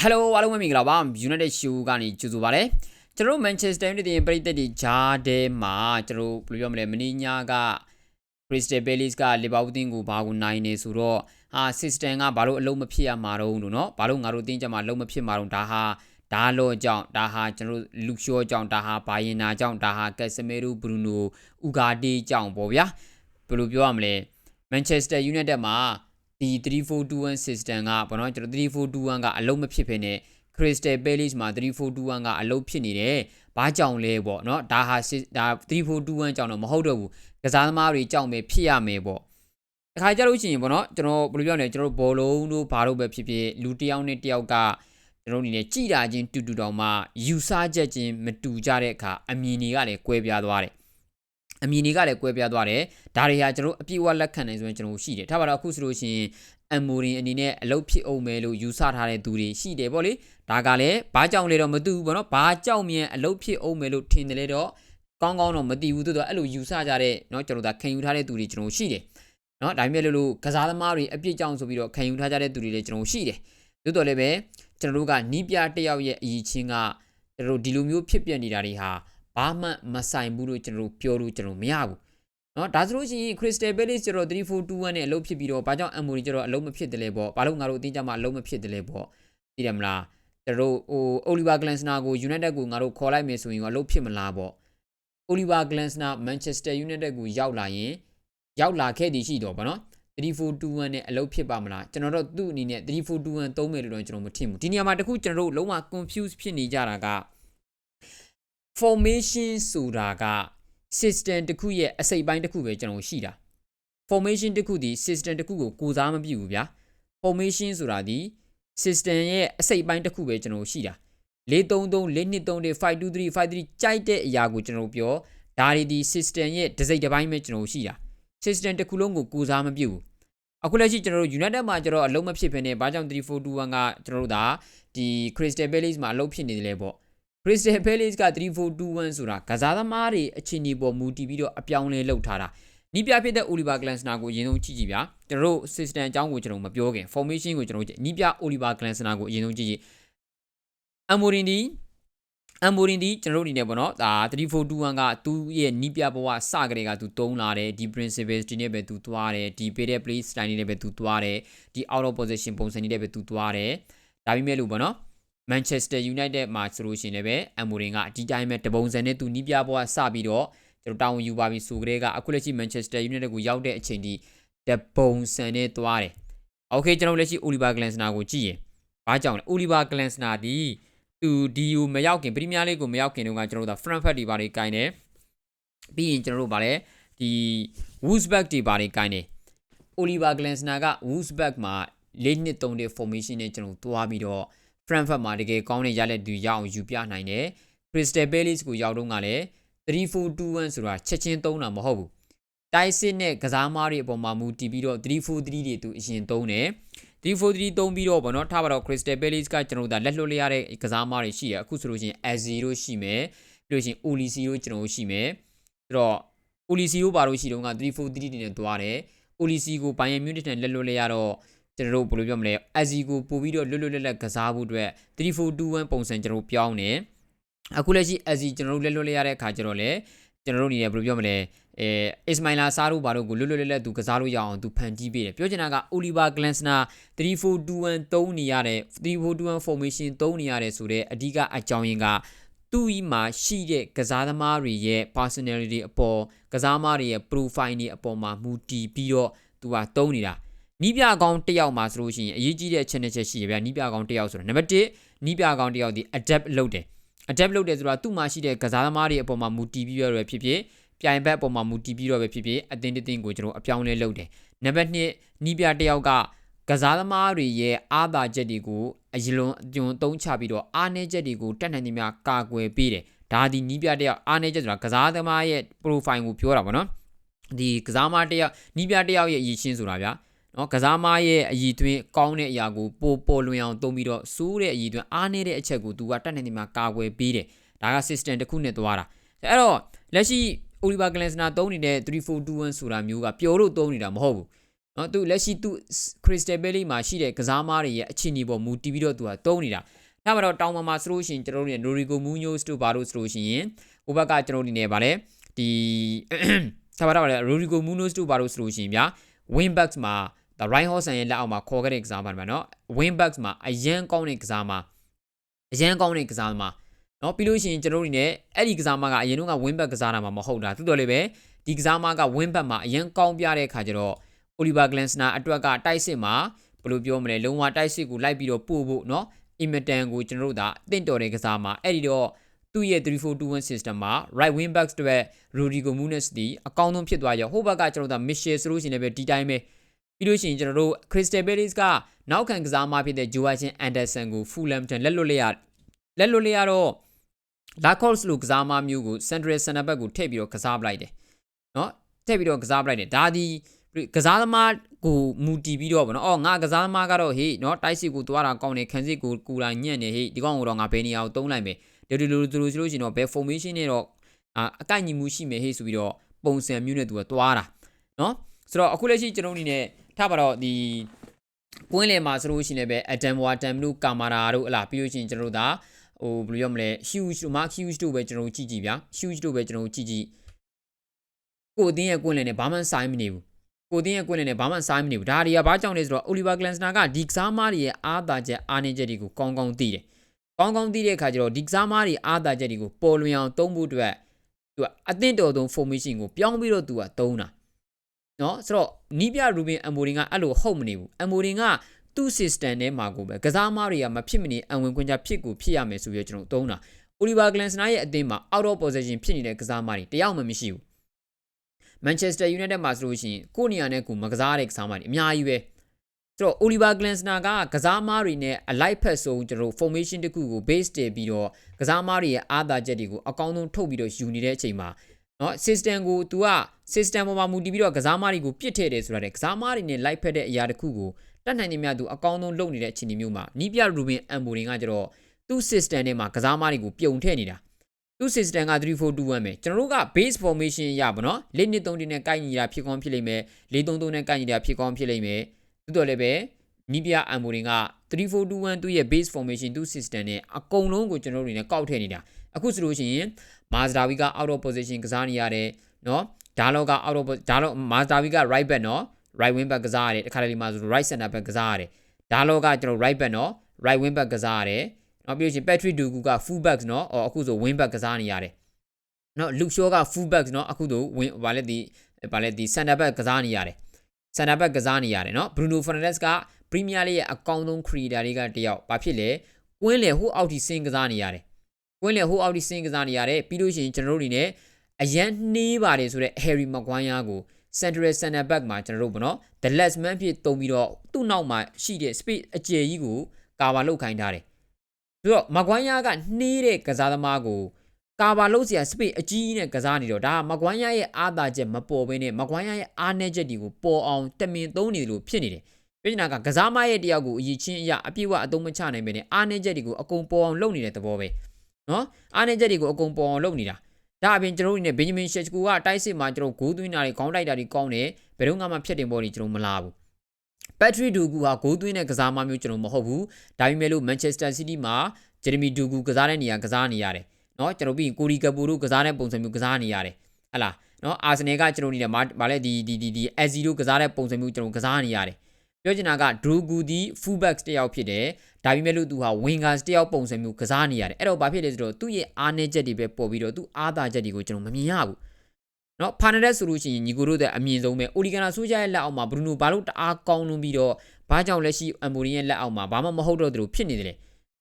Hello အားလုံးပဲမင်္ဂလာပါ United Show ကနေကြိုဆိုပါရစေကျွန်တော်တို့ Manchester United ရဲ့ပြည်သက်တွေဂျားတဲမှာကျွန်တော်တို့ဘယ်လိုပြောမလဲမင်းညာက Crystal Palace က Liverpool တင်းကိုဘာကိုနိုင်နေဆိုတော့ဟာ system ကဘာလို့အလုံးမဖြစ်ရမှာတော့လို့เนาะဘာလို့ငါတို့တင်းကြမှာအလုံးမဖြစ်မှာတော့ဒါဟာဒါလောကြောင့်ဒါဟာကျွန်တော်တို့လူရှောကြောင့်ဒါဟာဘာယင်နာကြောင့်ဒါဟာကက်စမီရိုဘရူနိုဥဂါတီကြောင့်ပေါ့ဗျာဘယ်လိုပြောရမလဲ Manchester United မှာ ဒီ3421 system ကဘာလို့ကျွန်တော်3421ကအလုံးမဖြစ်ဖ ೇನೆ Crystal Palace မှာ3421ကအလုံးဖြစ်နေတယ်။ဘာကြောင့်လဲပေါ့နော်ဒါဟာဒါ3421ကြောင့်တော့မဟုတ်တော့ဘူး။ကစားသမားတွေကြောင့်ပဲဖြစ်ရမယ်ပေါ့။အခါကြလို့ရှိရင်ပေါ့နော်ကျွန်တော်ဘယ်လိုပြောလဲကျွန်တော်ဘောလုံးတို့ဘာလို့ပဲဖြစ်ဖြစ်လူတစ်ယောက်နဲ့တစ်ယောက်ကကျွန်တော်အနေနဲ့ကြည်တာချင်းတူတူတောင်မှယူဆချက်ချင်းမတူကြတဲ့အခါအမြင်တွေကလည်းကွဲပြားသွားတယ်။ အမြင်တွေကလည်းကွဲပြားသွားတယ်ဒါတွေဟာကျွန်တော်အပြည့်အဝလက်ခံနိုင်ဆိုရင်ကျွန်တော်ရှိတယ်ထားပါတော့အခုဆိုလို့ရှိရင်အမ်မိုရင်အနေနဲ့အလုပ်ဖြစ်အောင်မယ်လို့ယူဆထားတဲ့သူတွေရှိတယ်ပေါ့လေဒါကလည်းဘာကြောင့်လဲတော့မသိဘူးပေါ့နော်ဘာကြောင့်မြန်အလုပ်ဖြစ်အောင်မယ်လို့ထင်တယ်လေတော့ကောင်းကောင်းတော့မသိဘူးသို့တော့အဲ့လိုယူဆကြတဲ့เนาะကျွန်တော်တို့ခံယူထားတဲ့သူတွေကျွန်တော်ရှိတယ်เนาะဒါပေမဲ့လို့လို့ကစားသမားတွေအပြစ်ကြောင့်ဆိုပြီးတော့ခံယူထားကြတဲ့သူတွေလည်းကျွန်တော်ရှိတယ်သို့တော်လည်းပဲကျွန်တော်တို့ကနီးပြတယောက်ရဲ့အရေးချင်းကကျွန်တော်တို့ဒီလိုမျိုးဖြစ်ပြနေတာတွေဟာ ဘာမှမဆိုင်ဘူးလို့ကျွန်တော်တို့ပြောလို့ကျွန်တော်မရဘူးနော်ဒါဆိုလို့ရှိရင် Crystal Palace ကျတော့3421နဲ့အလုပ်ဖြစ်ပြီးတော့ဘာကြောင့် Emory ကျတော့အလုပ်မဖြစ်တယ်လဲပေါ့ဘာလို့ငါတို့အတင်းကြမှာအလုပ်မဖြစ်တယ်လဲပေါ့သိတယ်မလားကျတော့ဟို Oliver Glasner ကို United ကိုငါတို့ခေါ်လိုက်မယ်ဆိုရင်အလုပ်ဖြစ်မလားပေါ့ Oliver Glasner Manchester United ကိုရောက်လာရင်ရောက်လာခဲ့သည်ရှိတော့ဗောနော်3421နဲ့အလုပ်ဖြစ်ပါမလားကျွန်တော်တို့သူ့အနေနဲ့3421သုံးမယ်လို့တော့ကျွန်တော်မထင်ဘူးဒီနေရာမှာတခုကျွန်တော်တို့လုံးဝ confuse ဖြစ်နေကြတာက formation ဆိုတာက system တစ်ခုရဲ့အစိတ်ပိုင်းတစ်ခုပဲကျွန်တော်ရှိတာ formation တစ်ခုဒီ system တစ်ခုကိုကိုစားမပြုဘူးဗျာ formation ဆိုတာဒီ system ရဲ့အစိတ်ပိုင်းတစ်ခုပဲကျွန်တော်ရှိတာ433 423 523 523ကြိုက်တဲ့အရာကိုကျွန်တော်ပြောဒါတွေဒီ system ရဲ့တစ်စိတ်တစ်ပိုင်းပဲကျွန်တော်ရှိတာ system တစ်ခုလုံးကိုကိုစားမပြုဘူးအခုလက်ရှိကျွန်တော်တို့ United မှာကျွန်တော်အလုံးမဖြစ်ဘဲနဲ့ဘာကြောင့်3421ကကျွန်တော်တို့ဒါဒီ Crystal Palace မှာအလုံးဖြစ်နေတယ်လေပေါ့ Crystal Palace က3421ဆိုတာကစားသမားတွေအချင်းဒီပေါ်မူတည်ပြီးတော့အပြောင်းလဲလုပ်ထားတာနီးပြဖြစ်တဲ့ Oliver Glasner ကိုအရင်ဆုံးကြည့်ကြည့်ဗျာကျွန်တော်တို့ system အကြောင်းကိုကျွန်တော်မပြောခင် formation ကိုကျွန်တော်နီးပြ Oliver Glasner ကိုအရင်ဆုံးကြည့်ကြည့် Amorin ဒီ Amorin ဒီကျွန်တော်တို့အနေနဲ့ပေါ့နော်ဒါ3421ကသူ့ရဲ့နီးပြဘဝစကြတဲ့ကသူတုံးလာတယ်ဒီ principles ဒီနဲ့ပဲသူသွားတယ်ဒီ pay play style နဲ့ပဲသူသွားတယ်ဒီ out of position ပုံစံနဲ့ပဲသူသွားတယ်ဒါပေမဲ့လို့ပေါ့နော် Manchester United မှာဆိုလို့ရှိရင်လည်းပဲအမိုရင်ကဒီတိုင်းပဲတပုံစံနဲ့သူနီးပြဘွားစပြီးတော့ကျွန်တော်တောင်းယူပါပြီဆိုကြတဲ့ကအခုလက်ရှိ Manchester United ကိုရောက်တဲ့အချိန်ဒီတပုံစံနဲ့သွားတယ်။ Okay ကျွန်တော်လက်ရှိ Oliver Glasner ကိုကြည့်ရင်ဘာကြောင့်လဲ Oliver Glasner ဒီသူဒီယူမရောက်ခင်ပရီးမီးယားလိကိုမရောက်ခင်တုန်းကကျွန်တော်တို့ Frankfurt ဒီပါတွေကိုင်းတယ်။ပြီးရင်ကျွန်တော်တို့ဗာလဲဒီ Wolfsburg ဒီပါတွေကိုင်းတယ်။ Oliver Glasner က Wolfsburg မှာ၄နှစ်3တဲ့ formation နဲ့ကျွန်တော်သွားပြီးတော့ Frankfurt မှာတကယ်ကောင်းတဲ့ရလက်သူရအောင်ယူပြနိုင်တယ် Crystal Palace ကိုရောက်တော့ကလည်း3421ဆိုတာချက်ချင်းသုံးတာမဟုတ်ဘူးတိုက်စစ်နဲ့ကစားမားတွေအပေါ်မှာမူတည်ပြီးတော့343တွေသူအရင်သုံးတယ်343သုံးပြီးတော့ဗောနော်ထားပါတော့ Crystal Palace ကကျွန်တော်တို့လက်လွတ်လျရတဲ့ကစားမားတွေရှိရအခုဆိုလို့ရှိရင် Azzi တို့ရှိမယ်ပြီးလို့ရှိရင် Olisi တို့ကျွန်တော်တို့ရှိမယ်အဲ့တော့ Olisi တို့ပါလို့ရှိတော့က343တွေနဲ့တွားတယ် Olisi ကို Bayern Munich နဲ့လက်လွတ်လျရတော့ ကျွန်တော်တို့ဘယ်လိုပြောမလဲ Azzi ကိုပို့ပြီးတော့လွတ်လွတ်လပ်လပ်ကစားဖို့အတွက်3421ပုံစံကျွန်တော်ပြောင်းတယ်အခုလက်ရှိ Azzi ကျွန်တော်တို့လက်လွတ်လျရတဲ့အခါကျတော့လေကျွန်တော်တို့အနေနဲ့ဘယ်လိုပြောမလဲအဲ Ismaila Sarr တို့ဘာတို့ကိုလွတ်လွတ်လပ်လပ်သူကစားလို့ရအောင်သူဖန်တီးပေးတယ်ပြောချင်တာက Oliver Glasner 3421သုံးနေရတဲ့3421 formation သုံးနေရတယ်ဆိုတော့အဓိကအကြောင်းရင်းကသူ့ဤမှာရှိတဲ့ကစားသမားတွေရဲ့ personality အပေါ်ကစားသမားတွေရဲ့ profile တွေအပေါ်မှာမူတည်ပြီးတော့သူကသုံးနေတာ နီးပြကောင်တစ်ယောက်မှာဆိုလို့ရှိရင်အရေးကြီးတဲ့ channel ချက်ရှိရဗျာနီးပြကောင်တစ်ယောက်ဆိုတာနံပါတ်1နီးပြကောင်တစ်ယောက်ဒီ adapt လုပ်တယ် adapt လုပ်တယ်ဆိုတာသူ့မှာရှိတဲ့ကစားသမားတွေအပေါ်မှာမူတည်ပြီးတော့ပဲဖြစ်ဖြစ်ပြိုင်ဘက်အပေါ်မှာမူတည်ပြီးတော့ပဲဖြစ်ဖြစ်အတင်းတင်းကိုကျွန်တော်အပြောင်းလဲလုပ်တယ်နံပါတ်2နီးပြတစ်ယောက်ကကစားသမားတွေရဲ့အားသာချက်တွေကိုအယလွန်အကျုံသုံးချပြီးတော့အားနည်းချက်တွေကိုတက်နိုင်သမျှကာကွယ်ပေးတယ်ဒါဒီနီးပြတစ်ယောက်အားနည်းချက်ဆိုတာကစားသမားရဲ့ profile ကိုပြောတာပေါ့နော်ဒီကစားသမားတစ်ယောက်နီးပြတစ်ယောက်ရဲ့အရည်ရှင်းဆိုတာဗျာ နော်ကစားမရဲ့အည်သွင်းကောင်းတဲ့အရာကိုပိုပေါ်လွင်အောင်သုံးပြီးတော့စိုးတဲ့အည်သွင်းအားနည်းတဲ့အချက်ကိုသူကတတ်နိုင်နေမှာကာကွယ်ပေးတယ်ဒါက system တစ်ခုနဲ့သွားတာအဲ့တော့လက်ရှိ Oliver Glasner သုံးနေတဲ့3421ဆိုတာမျိုးကပျော်လို့သုံးနေတာမဟုတ်ဘူးနော်သူလက်ရှိသူ Crystal Palace မှာရှိတဲ့ကစားမားတွေရဲ့အခြေအနေပေါ်မူတည်ပြီးတော့သူကတုံးနေတာဒါမှတော့တောင်ပေါ်မှာဆိုလို့ရှိရင်ကျွန်တော်တို့ရဲ့ Rodrigo Munoz တို့ဘာလို့ဆိုလို့ရှိရင်ဟိုဘက်ကကျွန်တော်တို့နေနေဗာလဲဒီဒါပါတော့လေ Rodrigo Munoz တို့ဘာလို့ဆိုလို့ရှိရင်ဗျာ Winbacks မှာ the right horse ရဲ့လက်အောက်မှာခေါ်ခဲ့တဲ့ကစားပါမှာเนาะ Winbacks မှာအရန်ကောင်းတဲ့ကစားမှာအရန်ကောင်းတဲ့ကစားမှာเนาะပြီးလို့ရှိရင်ကျွန်တော်တို့နေအဲ့ဒီကစားမကအရင်တော့က Winback ကစားတာမှမဟုတ်တာသို့တော်လည်းပဲဒီကစားမက Winback မှာအရန်ကောင်းပြတဲ့ခါကျတော့ Oliver Glasner အတွက်ကတိုက်စစ်မှာဘယ်လိုပြောမလဲလုံးဝတိုက်စစ်ကိုလိုက်ပြီးတော့ပို့ဖို့เนาะ Immerton ကိုကျွန်တော်တို့ဒါအသင့်တော်တဲ့ကစားမှာအဲ့ဒီတော့ သူ့ရဲ့3421 system မှာ right wing backs တွေ Rodrigo Muniz ဒီအကောင်းဆုံးဖြစ်သွားရောဟိုဘက်ကကျွန်တော်တို့ Michel ဆိုလို့ရှိရင်လည်းဒီတိုင်းပဲပြီးလို့ရှိရင်ကျွန်တော်တို့ Crystal Palace ကနောက်ခံကစားမဖြစ်တဲ့ Joachim Anderson ကို Fulham ထံလက်လွတ်လိုက်ရလက်လွတ်လိုက်ရတော့ Lacoste လို့ကစားမမျိုးကို Central Center back ကိုထည့်ပြီးတော့ကစားပလိုက်တယ်နော်ထည့်ပြီးတော့ကစားပလိုက်တယ်ဒါဒီကစားသမားကိုမူတည်ပြီးတော့ဗောနော်အော်ငါကစားသမားကတော့ဟေးနော်တိုက်စစ်ကိုသွားတာကောင်းတယ်ခံစစ်ကိုကူလာညံ့နေဟေးဒီကောင်ကိုတော့ငါဘယ်နေရာကိုတုံးလိုက်မယ် ဒီလိုလိုလိုဆိုလို့ရှိရင်တော့ဘယ် formation နဲ့တော့အကိုက်ညီမှုရှိမယ်ဟေးဆိုပြီးတော့ပုံစံမျိုးနဲ့သူကသွားတာနော်ဆိုတော့အခုလက်ရှိကျွန်တော်အနေနဲ့ထားပါတော့ဒီကွင်းလယ်မှာဆိုလို့ရှိရင်လည်းပဲ Adam Watam တို့ကာမာရာတို့ဟလာပြီးလို့ရှိရင်ကျွန်တော်တို့ဒါဟိုဘယ်လိုပြောမလဲ huge တို့ mark huge တို့ပဲကျွန်တော်တို့ကြည့်ကြည့်ဗျာ huge တို့ပဲကျွန်တော်တို့ကြည့်ကြည့်ကိုအတင်းရဲ့ကွင်းလယ်နဲ့ဘာမှဆိုင်မနေဘူးကိုတင်းရဲ့ကွင်းလယ်နဲ့ဘာမှဆိုင်မနေဘူးဒါတွေကဘာကြောင့်လဲဆိုတော့ Oliver Glasner ကဒီကစားမားတွေရဲ့အားသာချက်အားနည်းချက်တွေကိုကောင်းကောင်းသိတယ် ကောင်းကောင်းသိတဲ့အခါကျတော့ဒီကစားမားတွေအားသာချက်တွေကိုပေါ်လွင်အောင်သုံးဖို့အတွက်သူကအသင့်တော်ဆုံး formation ကိုပြောင်းပြီးတော့သူကသုံးတာနော်ဆိုတော့နီးပြရူဘင်အမိုရင်ကအဲ့လိုဟုတ်မနေဘူးအမိုရင်ကသူ့ system ထဲမှာကိုပဲကစားမားတွေကမဖြစ်မနေအဝင်ခွင့်ချဖြစ်ကိုဖြစ်ရမယ်ဆိုပြီးတော့ကျွန်တော်သုံးတာ Oliver Glasner ရဲ့အသင်းမှာ out of possession ဖြစ်နေတဲ့ကစားမားတွေတယောက်မှမရှိဘူး Manchester United မှာဆိုလို့ရှိရင်ကိုနေရာနဲ့ကိုမကစားတဲ့ကစားမားတွေအများကြီးပဲ ဆိုတော့ Oliver Glasner ကကစားမားတွေနဲ့အလိုက်ဖက်ဆုံးကျွန်တော် formation တစ်ခုကို base တည်ပြီးတော့ကစားမားတွေရဲ့အားသာချက်တွေကိုအကောင်းဆုံးထုတ်ပြီးတော့ယူနေတဲ့အချိန်မှာနော် system ကို तू က system ပေါ်မှာမူတည်ပြီးတော့ကစားမားတွေကိုပြစ်ထည့်တယ်ဆိုတာလေကစားမားတွေနဲ့လိုက်ဖက်တဲ့အရာတစ်ခုကိုတတ်နိုင်နေမြတ် तू အကောင်းဆုံးလုပ်နေတဲ့အခြေအနေမျိုးမှာနီးပြရူဘင်အမ်ဘိုရင်ကကျတော့သူ့ system ထဲမှာကစားမားတွေကိုပြုံထည့်နေတာသူ့ system က3421ပဲကျွန်တော်တို့က base formation ရပါနော်၄နှစ်3တင်းနဲ့ကိုက်ညီတာဖြစ်ကောင်းဖြစ်လိမ့်မယ်၄33နဲ့ကိုက်ညီတာဖြစ်ကောင်းဖြစ်လိမ့်မယ် တိုးတော်လည်းပဲနီးပြအမ်ဘိုရင်က3421သူ့ရဲ့ base formation သူ့ system နဲ့အကုန်လုံးကိုကျွန်တော်တို့နေနဲ့ကောက်ထည့်နေတာအခုဆိုလို့ရှိရင် Mazda V က out of position ကစားနေရတယ်နော်ဒါလောက out of ဒါလော Mazda V က right back နော် right wing back ကစားရတယ်တခါတလေမှာဆို right center back ကစားရတယ်ဒါလောကကျွန်တော် right back နော် right wing back ကစားရတယ်နောက်ပြီးရင် Patrick Dugu က full back နော်အော်အခုဆို wing back ကစားနေရတယ်နော် Luke Shaw က full back နော်အခုဆို wing ဗာလက်ဒီဗာလက်ဒီ center back ကစားနေရတယ် center back ကစားနေရတယ်နော် Bruno Fernandes က Premier League ရဲ့အကောင်းဆုံး creator တွေကတယောက်ဘာဖြစ်လဲကွင်းလေဟိုအောက်ထိစင်းကစားနေရတယ်ကွင်းလေဟိုအောက်ထိစင်းကစားနေရတယ်ပြီးလို့ရှိရင်ကျွန်တော်တို့အနေနဲ့အရန်နှေးပါတယ်ဆိုတော့ Harry Maguire ကို central center back မှာကျွန်တော်တို့ဗောနော် the last man ဖြစ်တုံပြီးတော့သူ့နောက်မှာရှိတဲ့ space အကျယ်ကြီးကိုကာဗာလုတ်ခိုင်းထားတယ်ဆိုတော့ Maguire ကနှေးတဲ့ကစားသမားကို ကာဗာလုတ်စရာ space အကြီးကြီးနဲ့ကစားနေတော့ဒါ Maguire ရဲ့အားသာချက်မပေါ်ဘဲနဲ့ Maguire ရဲ့အားနည်းချက်တွေကိုပေါ်အောင်တမင်သုံးနေလို့ဖြစ်နေတယ်ပြည်နာကကစားမရဲ့တယောက်ကိုအရေးချင်းအရာအပြည့်အဝအသုံးမချနိုင်ပဲနဲ့အားနည်းချက်တွေကိုအကုန်ပေါ်အောင်လုပ်နေတဲ့သဘောပဲနော်အားနည်းချက်တွေကိုအကုန်ပေါ်အောင်လုပ်နေတာဒါအပြင်ကျွန်တော်တို့နေဘင်ဂျမင်ရှက်ချကူကတိုက်စစ်မှာကျွန်တော်ဂိုးသွင်းတာတွေခေါင်းတိုက်တာတွေကောင်းတယ်ဘယ်တော့မှဖြတ်တင်ပေါ်နေကျွန်တော်မလာဘူးဘက်ထရီဒူကူဟာဂိုးသွင်းတဲ့ကစားမမျိုးကျွန်တော်မဟုတ်ဘူးဒါပေမဲ့လို့မန်ချက်စတာစီးတီးမှာဂျယ်ရမီဒူကူကစားတဲ့နေရာကစားနေရတယ် နော်ကျွန်တော်ပြီးရင်ကိုရီကပူတို့ကစားတဲ့ပုံစံမျိုးကစားနေရတယ်ဟဟလားနော်အာဆင်နယ်ကကျွန်တော်အနေနဲ့ဗာလဲဒီဒီဒီဒီအက်ဇီတို့ကစားတဲ့ပုံစံမျိုးကျွန်တော်ကစားနေရတယ်ပြောချင်တာကဒရူဂူဒီ fullback တယောက်ဖြစ်တယ်ဒါပေမဲ့လို့သူဟာ wingers တယောက်ပုံစံမျိုးကစားနေရတယ်အဲ့တော့ဘာဖြစ်လဲဆိုတော့သူ့ရဲ့အားနည်းချက်တွေပဲပေါ်ပြီးတော့သူ့အားသာချက်တွေကိုကျွန်တော်မမြင်ရဘူးနော်ဖာနဒက်ဆိုလို့ရှိရင်ညီကိုတို့တဲ့အမြင်ဆုံးပဲအိုလီဂနာဆိုးကြရဲ့လက်အောက်မှာဘရူနိုဘာလို့တအားကောင်းလွန်ပြီးတော့ဘာကြောင့်လဲရှိအမ်ဘိုရီရဲ့လက်အောက်မှာဘာမှမဟုတ်တော့သူတို့ဖြစ်နေတယ်လေ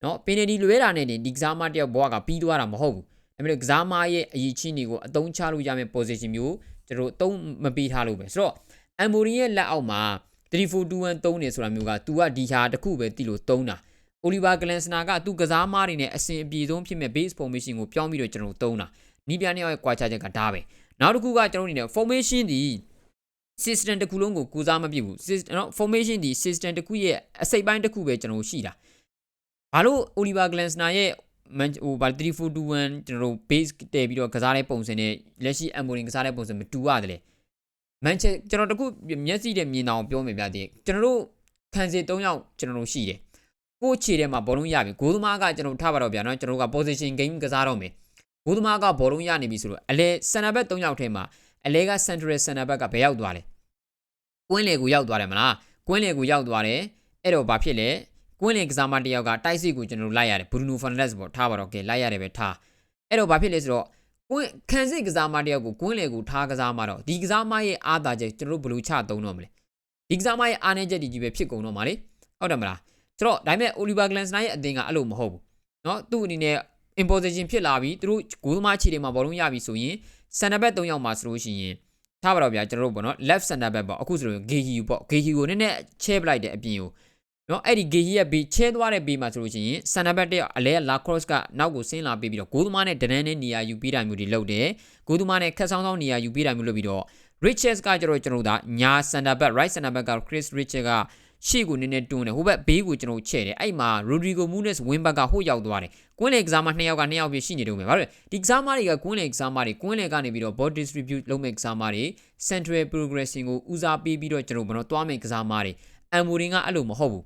နော်ပင်နတီလွဲတာနဲ့တင်ဒီကစားမတယောက်ဘောကပြီးသွားတာမဟုတ်ဘူးဒါပေမဲ့ကစားမရဲ့အရေးချင်းတွေကိုအသုံးချလို့ရမယ့် position မျိုးကျွန်တော်သုံးမပေးထားလို့ပဲဆိုတော့အမ်ဘိုရီရဲ့လက်အောက်မှာ3421သုံးနေဆိုတာမျိုးက तू ကဒီဟာတစ်ခုပဲတီလို့သုံးတာအိုလီဗာဂလန်စနာကသူကစားမတွေနဲ့အစဉ်အပြေဆုံးဖြစ်မဲ့ base formation ကိုပြောင်းပြီးတော့ကျွန်တော်သုံးတာနီးပြားနဲ့ရဲ့ကွာခြားချက်ကဒါပဲနောက်တစ်ခုကကျွန်တော်အနေနဲ့ formation ဒီ system တစ်ခုလုံးကိုကူစားမပြစ်ဘူး system နော် formation ဒီ system တစ်ခုရဲ့အစိပ်ပိုင်းတစ်ခုပဲကျွန်တော်ရှိတာ ဘာလို့ Oliver Glasner ရဲ့မန်ဟိုဘာ3421ကျွန်တော်တို့ base တည်ပြီးတော့ကစားတဲ့ပုံစံနဲ့လက်ရှိ Amorin ကစားတဲ့ပုံစံမတူရတယ်လေမန်ချက်ကျွန်တော်တခုမျက်စိနဲ့မြင်အောင်ပြောမယ်ဗျာဒီကျွန်တော်တို့ခံစစ်၃ယောက်ကျွန်တော်တို့ရှိတယ်ကိုယ့်ခြေထဲမှာဘောလုံးရပြီဂိုးသမားကကျွန်တော်ထားပါတော့ဗျာနော်ကျွန်တော်တို့က position game ကစားတော့မယ်ဂိုးသမားကဘောလုံးရနေပြီဆိုတော့အလဲစန်နာဘက်၃ယောက်ထဲမှာအလဲက central စန်နာဘက်ကဘယ်ရောက်သွားလဲကွင်းလေကိုရောက်သွားတယ်မလားကွင်းလေကိုရောက်သွားတယ်အဲ့တော့ဘာဖြစ်လဲ ကွင်းလေကစားမတစ်ယောက်ကတိုက်စစ်ကိုကျွန်တော်တို့လိုက်ရတယ်ဘရူနိုဖာနက်စ်ပေါ့ထားပါတော့ကဲလိုက်ရတယ်ပဲထားအဲ့တော့ဘာဖြစ်လဲဆိုတော့ကွင်းခံစစ်ကစားမတစ်ယောက်ကိုကွင်းလေကိုထားကစားမတော့ဒီကစားမရဲ့အားသာချက်ကျွန်တော်တို့ဘယ်လိုချသုံးတော့မလဲဒီကစားမရဲ့အားနည်းချက်ဒီကြီးပဲဖြစ်ကုန်တော့မှာလေဟုတ်တယ်မလားဆိုတော့ဒါပေမဲ့ Oliver Glasner ရဲ့အသင်းကအဲ့လိုမဟုတ်ဘူးเนาะသူ့အနေနဲ့ imposition ဖြစ်လာပြီသူတို့ဂိုးသမားခြေတွေမှာဘောလုံးရပြီဆိုရင် center back ၃ယောက်မှာဆိုလို့ရှိရင်ထားပါတော့ဗျာကျွန်တော်တို့ပေါ့နော် left center back ပေါ့အခုဆိုရင် Gehi ပေါ့ Gehi ကိုနည်းနည်းချဲပလိုက်တဲ့အပြင်ကို နော်အဲ့ဒီ Gehi ရဲ့ဘေးချဲသွားတဲ့ဘေးမှာဆိုလို့ရှိရင် center back တဲ့ကအလဲ La Cross ကနောက်ကိုဆင်းလာပြီးပြီးတော့ဂိုးသမားနဲ့ဒနန်းနဲ့နေရာယူပြီးတာမျိုးတွေလုပ်တယ်ဂိုးသမားနဲ့ခက်ဆောင်းဆောင်းနေရာယူပြီးတာမျိုးလုပ်ပြီးတော့ Richards ကကျတော့ကျွန်တော်တို့ဒါညာ center back right center back က Chris Richards ကရှေ့ကိုနည်းနည်းတွန်းတယ်ဟိုဘက်ဘေးကိုကျွန်တော်ချဲ့တယ်အဲ့မှာ Rodrigo Muniz ဝင်းဘက်ကဟိုရောက်သွားတယ်ကွင်းလေကစားမနှစ်ယောက်ကနှစ်ယောက်ပြရှိနေတော့မယ်ဗါလို့ဒီကစားမတွေကကွင်းလေကစားမတွေကွင်းလေကနေပြီးတော့ ball distribute လုပ်မဲ့ကစားမတွေ central progressing ကိုဦးစားပေးပြီးတော့ကျွန်တော်ဘယ်တော့သွားမဲ့ကစားမတွေအမ်မိုရင်ကအဲ့လိုမဟုတ်ဘူး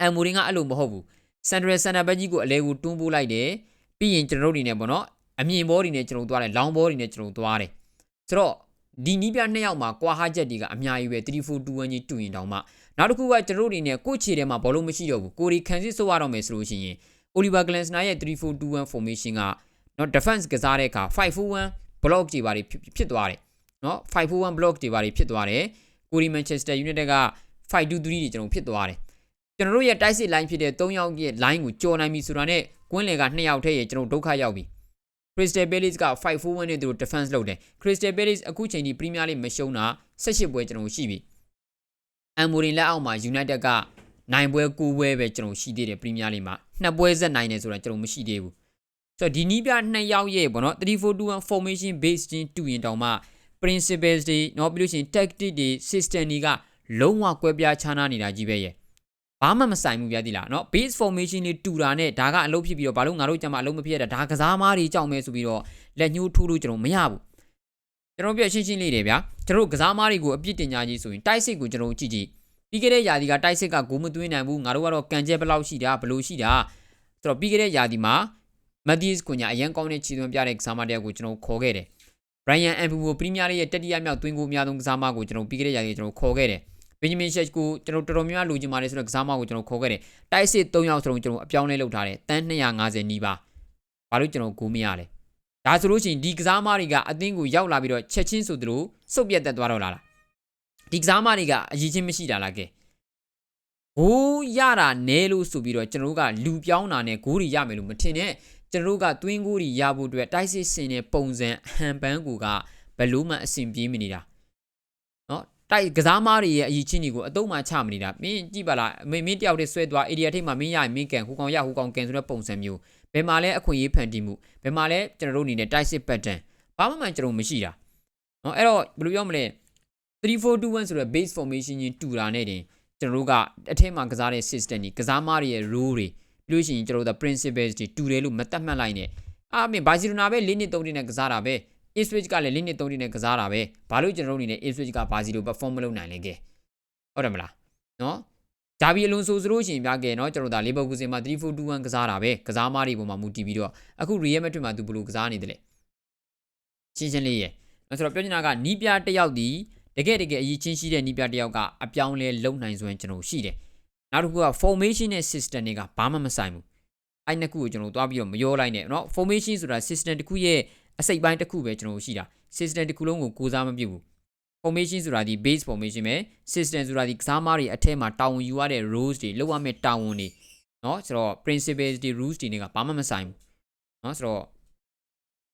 အမ်မိုရင်ကအဲ့လိုမဟုတ်ဘူး central center back ကြီးကိုအလဲကိုတွန်းပို့လိုက်တယ်ပြီးရင်ကျွန်တော်တို့တွေနဲ့ပေါ့နော်အမြင်ဘောတွေနဲ့ကျွန်တော်သွားတယ်လောင်းဘောတွေနဲ့ကျွန်တော်သွားတယ်ဆိုတော့ဒီနီးပြနှစ်ယောက်မှာကွာဟာချက်တွေကအများကြီးပဲ3421ကြီးတူရင်တောင်မှနောက်တစ်ခုကကျွန်တော်တို့တွေနဲ့ကိုယ့်ခြေထဲမှာဘောလုံးမရှိတော့ဘူးကိုရီခံစစ်ဆိုးရတော့မယ်ဆိုလို့ရှိရင် Oliver Glasner ရဲ့3421 formation ကเนาะ defense ကစားတဲ့အခါ541 block တွေပါဖြစ်သွားတယ်เนาะ541 block တွေပါဖြစ်သွားတယ်ကိုရီ Manchester United က523တွေကျွန်တော်ဖြစ်သွားတယ် ကျွန်တော်တို့ရဲ့တိုက်စစ် line ဖြစ်တဲ့3ယောက်ရဲ့ line ကိုကြော်နိုင်ပြီဆိုတာနဲ့ကွင်းလေက2ယောက်ထဲရဲ့ကျွန်တော်ဒုက္ခရောက်ပြီ Crystal Palace က541နဲ့သူတို့ defense လုပ်တယ် Crystal Palace အခုချိန်ထိ Premier League မရှုံးတာ18ပွဲကျွန်တော်ရှိပြီအမ်မိုရင်လက်အောက်မှာ United ကနိုင်ပွဲ9ပွဲပဲကျွန်တော်ရှိသေးတယ် Premier League မှာနှစ်ပွဲဆက်နိုင်တယ်ဆိုတာကျွန်တော်မရှိသေးဘူးဆိုတော့ဒီနီးပြနှစ်ယောက်ရဲ့ပေါ့နော်3421 formation base ချင်းတူရင်တောင်မှ principles တွေเนาะပြီးလို့ရှိရင် tactic တွေ system တွေကလုံးဝကွဲပြားခြားနားနေတာကြီးပဲရဲ့ ဘာမှမဆိုင်ဘူးဗျာဒီလားเนาะ base formation တွေတူတာနဲ့ဒါကအလုပ်ဖြစ်ပြီးတော့ဘာလို့ငါတို့ကြမှာအလုပ်မဖြစ်ရတာဒါကစားမားတွေကြောက်မဲဆိုပြီးတော့လက်ညှိုးထိုးလို့ကျွန်တော်မရဘူးကျွန်တော်ပြရှင်းရှင်းလေးတယ်ဗျာကျွန်တော်ကစားမားတွေကိုအပြစ်တင်ကြကြီးဆိုရင်တိုက်စစ်ကိုကျွန်တော်ကြည့်ကြည့်ပြီးခဲ့တဲ့ယာဒီကတိုက်စစ်ကဂိုးမသွင်းနိုင်ဘူးငါတို့ကတော့ကန်ကျဲဘလောက်ရှိတာဘလို့ရှိတာဆိုတော့ပြီးခဲ့တဲ့ယာဒီမှာမက်ဒီစ်ကိုညာအရန်ကောင်းတဲ့ခြေသွင်းပြတဲ့ကစားမတယောက်ကိုကျွန်တော်ခေါ်ခဲ့တယ်ဘရိုင်ယန်အမ်ဘူပရီးမီးယားလိရဲ့တတိယမြောက်သွင်းကိုအများဆုံးကစားမကိုကျွန်တော်ပြီးခဲ့တဲ့ယာဒီကျွန်တော်ခေါ်ခဲ့တယ် ဘင်ဂျမင်ရှက်ကိုကျွန်တော်တော်တော်များများလူချင်ပါတယ်ဆိုတော့ကစားမကိုကျွန်တော်ခေါ်ခဲ့တယ်တိုက်စစ်၃ယောက်စလုံးကျွန်တော်အပြောင်းလဲလုပ်ထားတယ်တန်း250နီးပါးဘာလို့ကျွန်တော်ဂိုးမရလဲဒါဆိုလို့ရှိရင်ဒီကစားမတွေကအသင်းကိုရောက်လာပြီးတော့ချက်ချင်းဆိုသလိုစုပ်ပြတ်တက်သွားတော့လားဒီကစားမတွေကအရေးချင်းမရှိတာလားကဲဂိုးရတာနဲလို့ဆိုပြီးတော့ကျွန်တော်တို့ကလူပြောင်းတာနဲ့ဂိုးတွေရမယ်လို့မထင်နဲ့ကျွန်တော်တို့ကသွင်းဂိုးတွေရဖို့အတွက်တိုက်စစ်စင်တဲ့ပုံစံဟန်ပန်းကိုကဘယ်လို့မှအဆင်ပြေးမနေတာနော် တိုက်ကစားမားတွေရဲ့အရေးချင်းတွေကိုအတုံးမှချမနေတာမင်းကြည့်ပါလားမင်းမင်းတယောက်တည်းဆွဲသွား area ထိပ်မှာမင်းရရင်မင်းကန်ဟူကောင်ရဟူကောင်ကန်ဆိုတဲ့ပုံစံမျိုးဘယ်မှာလဲအခွင့်အရေးဖန်တီးမှုဘယ်မှာလဲကျွန်တော်တို့အနေနဲ့တိုက်စစ် pattern ဘာမှမှကျွန်တော်မရှိတာနော်အဲ့တော့ဘယ်လိုပြောမလဲ3421ဆိုတဲ့ base formation ကြီးတူတာနဲ့တင်ကျွန်တော်တို့ကအထက်မှာကစားတဲ့ system ကြီးကစားမားတွေရဲ့ rule တွေပြီးလို့ရှိရင်ကျွန်တော်တို့ principles တွေတူတယ်လို့မတတ်မှတ်လိုက်နဲ့အာမင်းဘာစီလိုနာပဲ၄နှစ်၃နှစ်နဲ့ကစားတာပဲ Ipswich ကလည်း၄နှစ်၃နှစ်နဲ့ကစားတာပဲဘာလို့ကျွန်တော်တို့အနေနဲ့ Ipswich ကဘာစီလို perform မလုပ်နိုင်လဲကဲဟုတ်တယ်မလားနော်ဂျာဘီအလွန်ဆိုဆိုလို့ရှိရင်ပြခဲ့เนาะကျွန်တော်ဒါလီဗာပူးစင်မှာ3421ကစားတာပဲကစားမားတွေပေါ်မှာမူတည်ပြီးတော့အခု Real Madrid မှာသူဘယ်လိုကစားနေတယ်လဲရှင်းရှင်းလေးရဲ့အဲ့ဆိုတော့ပြောချင်တာကနီးပြတယောက်ဒီတကယ်တကယ်အရေးချင်းရှိတဲ့နီးပြတယောက်ကအပြောင်းလဲလုံနိုင်စွမ်းကျွန်တော်ရှိတယ်နောက်တစ်ခုက formation နဲ့ system တွေကဘာမှမဆိုင်ဘူးအဲ့နှစ်ခုကိုကျွန်တော်သွားပြီးတော့မရောလိုက်နဲ့เนาะ formation ဆိုတာ system တစ်ခုရဲ့ အစိတ်ပိုင်းတစ်ခုပဲကျွန်တော်ရှိတာ system တစ်ခုလုံးကိုကိုးစားမပြုတ်ဘူး formation ဆိုတာဒီ base formation ပဲ system ဆိုတာဒီကစားမားတွေအထက်မှာတာဝန်ယူရတဲ့ rules တွေလောက်ရမယ့်တာဝန်တွေเนาะဆိုတော့ principles တွေ rules တွေတွေကဘာမှမဆိုင်ဘူးเนาะဆိုတော့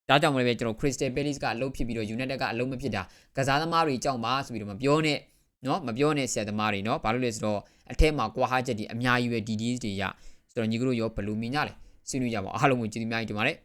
ဒါကြောင့်မလို့ပဲကျွန်တော် Crystal Palace ကအလုပ်ဖြစ်ပြီးတော့ United ကအလုပ်မဖြစ်တာကစားသမားတွေကြောင့်ပါဆိုပြီးတော့မပြောနဲ့เนาะမပြောနဲ့ဆရာသမားတွေเนาะဘာလို့လဲဆိုတော့အထက်မှာကွာဟချက်တွေအများကြီးပဲ DDs တွေရဆိုတော့ညီကတို့ရောဘယ်လိုမြင်ကြလဲဆွေးနွေးကြပါအားလုံးကိုကျေးဇူးများကြီးတင်ပါတယ်